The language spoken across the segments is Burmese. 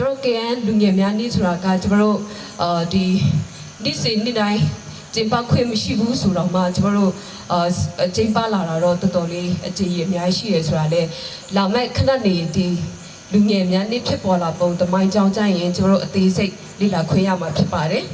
ကျွန်တော် KN လူငယ်များနေ့ဆိုတာကကျွန်တော်တို့အာဒီဒီစီနေ့တိုင်းကျင်းပခွင့်မရှိဘူးဆိုတော့မှကျွန်တော်တို့အာကျင်းပလာတာတော့တော်တော်လေးအခြေရအများကြီးရှိရဆိုတာလေလာမဲ့ခဏနေဒီလူငယ်များနေ့ဖြစ်ပေါ်လာပုံတမိုင်းကြောင်းကြရင်ကျွန်တော်တို့အသေးစိတ်လေ့လာခွင့်ရမှာဖြစ်ပါတယ်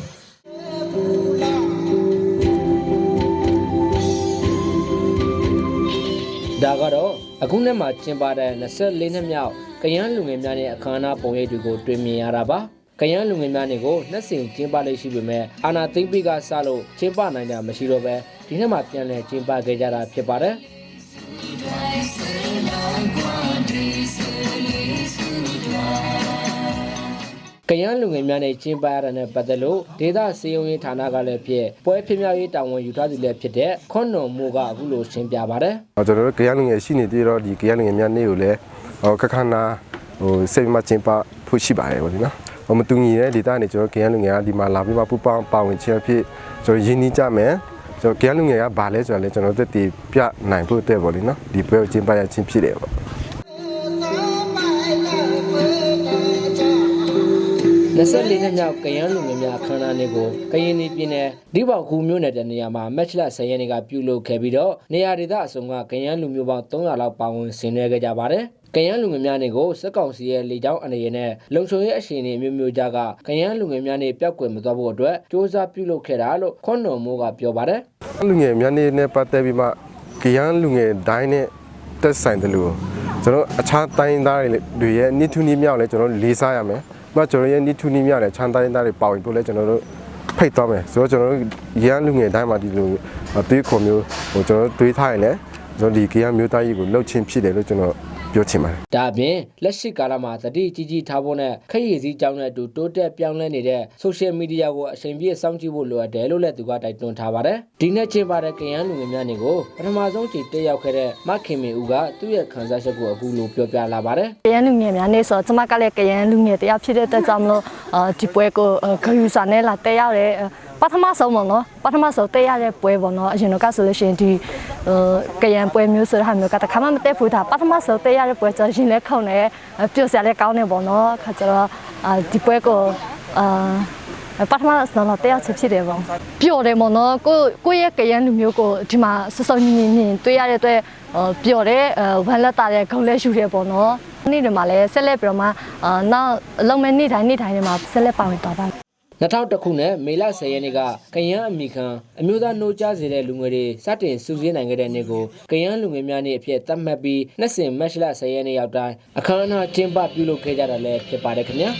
ဒါကတော့အခုနှစ်မှာကျင်းပတဲ့24နှစ်မြောက် ကရန်လူငယ်များနဲ့အခမ်းအနားပုံရိပ်တွေကိုတွေ့မြင်ရတာပါကရန်လူငယ်များတွေကိုနှစ်စဉ်ကျင်းပလေးရှိပေမဲ့အာနာသိမ့်ပိကစလို့ကျင်းပနိုင်တာမရှိတော့ပဲဒီနှစ်မှာပြန်လည်ကျင်းပခဲ့ကြတာဖြစ်ပါတယ်ကရန်လူငယ်များနဲ့ကျင်းပရတဲ့နဲ့ပတ်သက်လို့ဒေသစေယုံရေးဌာနကလည်းဖြစ်ပွဲဖြစ်မြောက်ရေးတာဝန်ယူထားသူလည်းဖြစ်တဲ့ခွန်းတော်မိုးကအခုလိုရှင်းပြပါဗျ။ဟောကျွန်တော်တို့ကြရလူငယ်ရှိနေသေးတော့ဒီကြရလူငယ်များနေ့ကိုလည်း ဟောခက်ခနာဟိုစိတ်မကျင်းပဖို့ရှိပါတယ်ဗောဒီနော်ဟောမတူညီတဲ့ဒေသနေကျွန်တော်ကြရလူငယ်ကဒီမှာလာပြီးမှပူပေါင်းပါဝင်ခြင်းအဖြစ်ကျွန်တော်ရင်းနှီးကြမယ်ကျွန်တော်ကြရလူငယ်ကဘာလဲဆိုတော့လေကျွန်တော်တို့တည်ပြနိုင်ဖို့တဲ့ဗောလေနော်ဒီပွဲကိုကျင်းပရခြင်းဖြစ်တယ်ဗော24နှစ်မြောက်ကရန်လူငယ်များအခမ်းအနားနေ့ကိုကရင်ပြည်နယ်ဒီပေါကူမြို့နယ်တဲ့နေရာမှာမက်ချ်လ10ရက်နေ့ကပြုလုပ်ခဲ့ပြီးတော့နေရာဒေသအစုံကကရန်လူမျိုးပေါင်း300လောက်ပါဝင်ဆင်နွှဲခဲ့ကြပါတယ်။ ကရန်လူငယ်များနေ့ကိုစက်ကောင်စီရဲ့လေကြောင်းအနေနဲ့လုံခြုံရေးအရှင်တွေမျိုးမျိုးကြားကကရန်လူငယ်များနေ့ပျောက်ကွယ်မသွားဖို့အတွက်စ조사ပြုလုပ်ခဲ့တာလို့ခွန်းတော်မိုးကပြောပါတယ်။လူငယ်များနေ့နဲ့ပတ်သက်ပြီးမှကြရလူငယ်တိုင်းနဲ့တက်ဆိုင်တယ်လို့ကျွန်တော်အခြားတိုင်းသားတွေရဲ့နိထုနီးမြောက်လဲကျွန်တော်လေးစားရမယ်။မကျွန်တော်ရဲ့နိထုနီးမြောက်လဲချမ်းတိုင်းသားတွေပါဝင်ဖို့လဲကျွန်တော်တို့ဖိတ်သွားမယ်ဆိုတော့ကျွန်တော်တို့ရန်လူငယ်တိုင်းမှာဒီလိုတွေးခေါ်မျိုးဟိုကျွန်တော်တို့တွေးထားရင်လဲ ကျွန်တော်ဒီကြရမျိုးသားကြီးကိုလှုပ်ချင်းဖြစ်တယ်လို့ကျွန်တော်ပြောချင်ပါတယ်ဒါအပြင်လက်ရှိကာလမှာတတိကြီးကြီးထားဖို့နဲ့ခရီးစည်းကြောင်းနဲ့အတူတိုးတက်ပြောင်းလဲနေတဲ့ social media ကိုအချိန်ပြည့်စောင့်ကြည့်ဖို့လိုအပ်တယ်လို့လည်းသူကတိုက်တွန်းထားပါတယ်။ဒီနေ့ကျင်းပတဲ့ကရန်လူငယ်များနေကိုပထမဆုံးကြိမ်တက်ရောက်ခဲ့တဲ့မခင်မင်ဦးကသူ့ရဲ့ခံစားချက်ကိုအခုလိုပြောပြလာပါတယ်ကရန်လူငယ်များနေဆိုကျမကလည်းကရန်လူငယ်တယောက်ဖြစ်တဲ့အတွက်ကြောင့်မလို့အာဒီပွဲကိုဂယူစာနဲ့လာတက်ရောက်တယ် ပထမဆုံးပေါ့နော်ပထမဆုံးတက်ရတဲ့ပွဲပေါ့နော်အရင်တော့ကဆိုလို့ရှိရင်ဒီကရန်ပွဲမျိုးဆိုတဲ့ဟာမျိုးကတခါမှမတက်ဘူးဒါပထမဆုံးတက်ရတဲ့ပွဲဆိုရင်လည်းခုံတယ်ပျော်စရာလည်းကောင်းတယ်ပေါ့နော်ခါကျတော့အာဒီပွဲကိုအာပထမဆုံးတော့တရားချဖြစ်တယ်ပေါ့ပျော်တယ်ပေါ့နော်ကိုကိုရဲ့ကရန်လူမျိုးကိုဒီမှာစစောညင်ညင်ညင်တွေ့ရတဲ့အတွက်ပျော်တယ်ဝမ်းလက်တာတဲ့ဂုံလက်ရှူတယ်ပေါ့နော်နေ့တွေမှာလည်းဆက်လက်ပြီးတော့မှအာနောက်အလုံးမဲ့နေ့တိုင်းနေ့တိုင်းတွေမှာဆက်လက်ပါဝင်သွားပါ 2000ခုနှစ်မေလ10ရက်နေ့ကကရန်အမိခံအမျိုးသားနှိုးကြားစေတဲ့လူငယ်တွေစတင်စုစည်းနိုင်ခဲ့တဲ့နေ့ကိုကရန်လူငယ်များနေ့အဖြစ်သတ်မှတ်ပြီးနှစ်စဉ်မတ်လ10ရက်နေ့ရောက်တိုင်းအခမ်းအနားကျင်းပပြုလုပ်ခဲ့ကြတာလည်းဖြစ်ပါတယ်ခင်ဗျာ